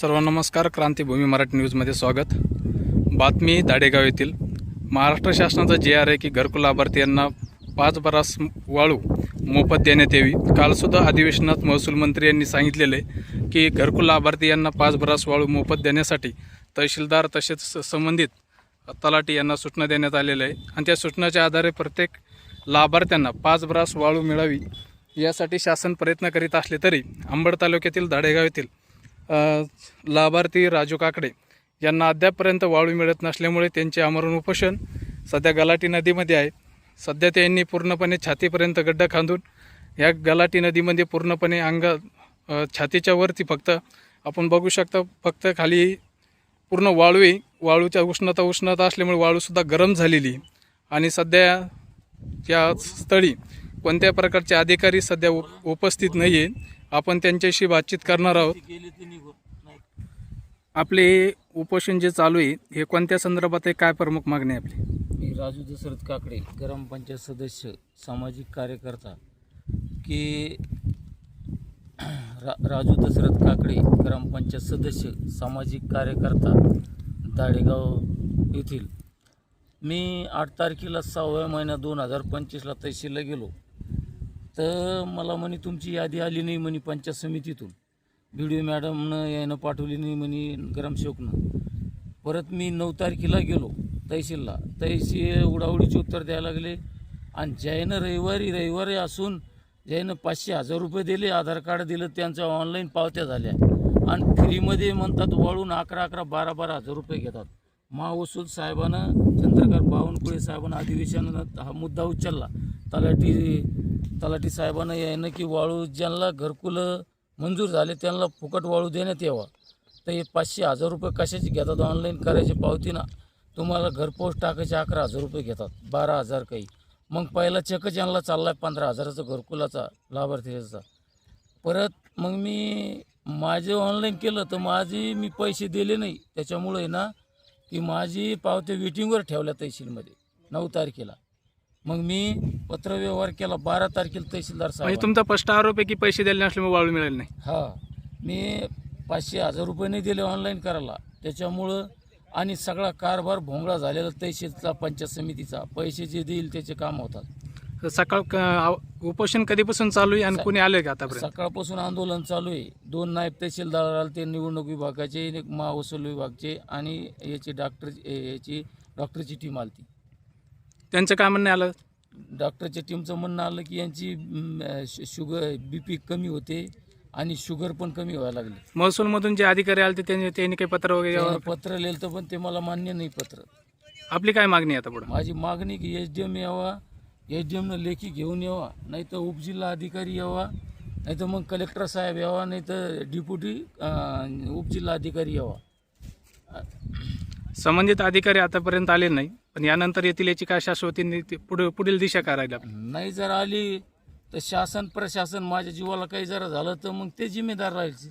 सर्व नमस्कार क्रांतीभूमी मराठी न्यूजमध्ये स्वागत. बातमी दाडेगाव येथील. महाराष्ट्र शासनाचा जे आर आहे की घरकुल लाभार्थी यांना पाच बरास वाळू मोफत देण्यात यावी. कालसुद्धा अधिवेशनात महसूल मंत्री यांनी सांगितलेलं आहे की घरकुल लाभार्थी यांना पाच बरास वाळू मोफत देण्यासाठी तहसीलदार तसेच स- संबंधित तलाठी यांना सूचना देण्यात आलेल्या आहे आणि त्या सूचनाच्या आधारे प्रत्येक लाभार्थ्यांना पाच ब्रास वाळू मिळावी यासाठी शासन प्रयत्न करीत असले तरी अंबड तालुक्यातील दाडेगाव येथील लाभार्थी राजू काकडे यांना अद्यापपर्यंत वाळू मिळत नसल्यामुळे त्यांचे आमरण उपोषण सध्या गलाटी नदीमध्ये आहे सध्या त्यांनी पूर्णपणे छातीपर्यंत गड्डा खांदून या गलाटी नदीमध्ये पूर्णपणे अंग छातीच्या वरती फक्त आपण बघू शकता फक्त खाली पूर्ण वाळू वाळूच्या उष्णता उष्णता असल्यामुळे वाळूसुद्धा गरम झालेली आहे. आणि सध्या या स्थळी कोणत्या प्रकारचे अधिकारी सध्या उपस्थित नाही आहे आपण त्यांच्याशी बातचीत करणार आहोत. आपले उपोषण जे चालू आहे हे कोणत्या संदर्भात आहे? काय प्रमुख मागणी आहे आपली? मी राजू दशरथ काकडे ग्रामपंचायत सदस्य सामाजिक कार्यकर्ता की रा राजू दशरथ काकडे ग्रामपंचायत सदस्य सामाजिक कार्यकर्ता दाडेगाव येथील. मी आठ तारखेला सहाव्या महिना दोन हजार पंचवीसला तहसीलला गेलो. तर मला म्हणे तुमची यादी आली नाही म्हणे पंचायत समितीतून. व्हिडिओ मॅडमनं यानं पाठवली नाही म्हणे ग्रामसेवकनं. परत मी नऊ तारखेला गेलो तहसीलला. तहसील उडावडीचे उत्तर द्यायला लागले. आणि ज्यानं रविवारी रविवारी असून ज्यानं पाचशे हजार रुपये दिले आधार कार्ड दिलं त्यांच्या ऑनलाईन पावत्या झाल्या. आणि फ्रीमध्ये म्हणतात वळून अकरा अकरा बारा बारा हजार रुपये घेतात. महावसूल साहेबानं चंद्रकांत बावनकुळे साहेबानं अधिवेशनात हा मुद्दा उचलला. तलाठी तलाठी साहेबानं यानं की वाळू ज्यांना घरकुलं मंजूर झाले त्यांना फुकट वाळू देण्यात यावा. तर हे पाचशे हजार रुपये कशाचे घेतात? ऑनलाईन करायची पावती ना तुम्हाला घरपोच टाकायचे अकरा हजार रुपये घेतात बारा हजार काही. मग पहिला चेकच यांना चालला आहे पंधरा हजाराचा घरकुलाचा लाभार्थीचा. परत मग मी माझे ऑनलाईन केलं तर माझे मी पैसे दिले नाही. त्याच्यामुळे ना की माझी पावती वेटिंगवर ठेवल्या तहसीलमध्ये नऊ तारखेला. मग मी पत्रव्यवहार केला बारा तारखेला तहसीलदार म्हणजे साहेब तुमचा स्पष्ट आरोप आहे की पैसे दिले नसल्यामुळे वाळू मिळाली नाही? हा. मी पाचशे हजार रुपये नाही दिले ऑनलाईन करायला. त्याच्यामुळं आणि सगळा कारभार भोंगळा झालेला तहसीलचा पंचायत समितीचा. पैसे जे देईल त्याचे काम होतात. तर सकाळ क- आव- उपोषण कधीपासून चालू आहे आणि कोणी आले का आतापर्यंत? सकाळपासून आंदोलन चालू आहे. दोन नायब तहसीलदार आले ते निवडणूक विभागाचे एक महावसूल विभागाचे आणि याची डॉक्टर याची डॉक्टरची टीम आली त्यांचं काय म्हणणं आलं डॉक्टरच्या टीमचं म्हणणं आलं की यांची शु- शुगर बी पी कमी होते आणि शुगर पण कमी व्हायला लागली. महसूलमधून जे अधिकारी आले त्यांनी त्यांनी काही पत्र वगैरे त्यानं पत्र लिहिलं पण ते मला मान्य नाही पत्र. आपली काय मागणी आहे आता पुढे? माझी मागणी की एच डी एम यावा एच डी एमनं लेखी घेऊन यावा नाही तर उपजिल्हा अधिकारी यावा नाही तर मग कलेक्टर साहेब यावा नाही तर डिप्युटी उपजिल्हा अधिकारी यावा. संबंधित अधिकारी आतापर्यंत आले नाही. पण यानंतर येथील याची काय शाश्वती ते पुढे पुढील दिशा करायला नाही जर आली तर शासन प्रशासन माझ्या जीवाला काही जरा झालं तर मग ते जिम्मेदार राहायचे.